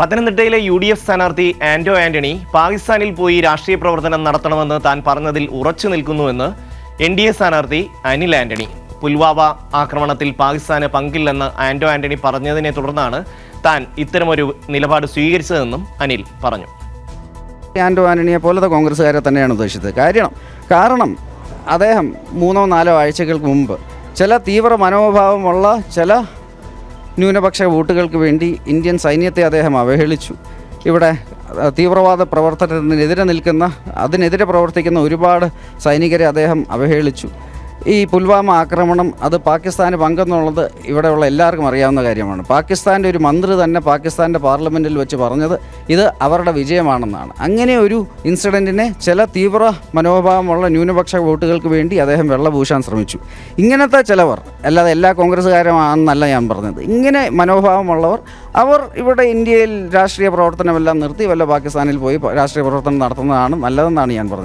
പത്തനംതിട്ടയിലെ U D F സ്ഥാനാർത്ഥി ആന്റോ ആന്റണി പാകിസ്ഥാനിൽ പോയി രാഷ്ട്രീയ പ്രവർത്തനം നടത്തണമെന്ന് താൻ പറഞ്ഞതിൽ ഉറച്ചു നിൽക്കുന്നുവെന്ന് എൻ ഡി എ സ്ഥാനാർത്ഥി അനിൽ ആന്റണി. പുൽവാമ ആക്രമണത്തിൽ പാകിസ്ഥാന് പങ്കില്ലെന്ന് ആന്റോ ആന്റണി പറഞ്ഞതിനെ തുടർന്നാണ് താൻ ഇത്തരമൊരു നിലപാട് സ്വീകരിച്ചതെന്നും അനിൽ പറഞ്ഞു. ആന്റോ ആന്റണിയെ പോലത്തെ കോൺഗ്രസ്സുകാരെ തന്നെയാണ് ഉദ്ദേശിച്ചത്. കാര്യം കാരണം അദ്ദേഹം മൂന്നോ നാലോ ആഴ്ചകൾക്ക് മുമ്പ് ചില തീവ്ര മനോഭാവമുള്ള ചില ന്യൂനപക്ഷ വോട്ടുകൾക്ക് വേണ്ടി ഇന്ത്യൻ സൈന്യത്തെ അദ്ദേഹം അവഹേളിച്ചു. ഇവിടെ തീവ്രവാദ പ്രവർത്തനത്തിനെതിരെ നിൽക്കുന്ന അതിനെതിരെ പ്രവർത്തിക്കുന്ന ഒരുപാട് സൈനികരെ അദ്ദേഹം അവഹേളിച്ചു. ഈ പുൽവാമ ആക്രമണം അത് പാകിസ്ഥാന് പങ്കെന്നുള്ളത് ഇവിടെയുള്ള എല്ലാവർക്കും അറിയാവുന്ന കാര്യമാണ്. പാകിസ്ഥാന്റെ ഒരു മന്ത്രി തന്നെ പാകിസ്ഥാന്റെ പാർലമെന്റിൽ വെച്ച് പറഞ്ഞത് ഇത് അവരുടെ വിജയമാണെന്നാണ്. അങ്ങനെ ഒരു ഇൻസിഡന്റിനെ ചില തീവ്ര മനോഭാവമുള്ള ന്യൂനപക്ഷ വോട്ടുകൾക്ക് വേണ്ടി അദ്ദേഹം വെള്ളപൂശാൻ ശ്രമിച്ചു. ഇങ്ങനത്തെ ചിലവർ അല്ലാതെ എല്ലാ കോൺഗ്രസ്സുകാരുമാണെന്നല്ല ഞാൻ പറഞ്ഞത് ഇങ്ങനെ മനോഭാവമുള്ളവർ അവർ ഇവിടെ ഇന്ത്യയിൽ രാഷ്ട്രീയ പ്രവർത്തനമെല്ലാം നിർത്തി വല്ല പാകിസ്ഥാനിൽ പോയി രാഷ്ട്രീയ പ്രവർത്തനം നടത്തുന്നതാണ് നല്ലതെന്നാണ് ഞാൻ പറഞ്ഞത്.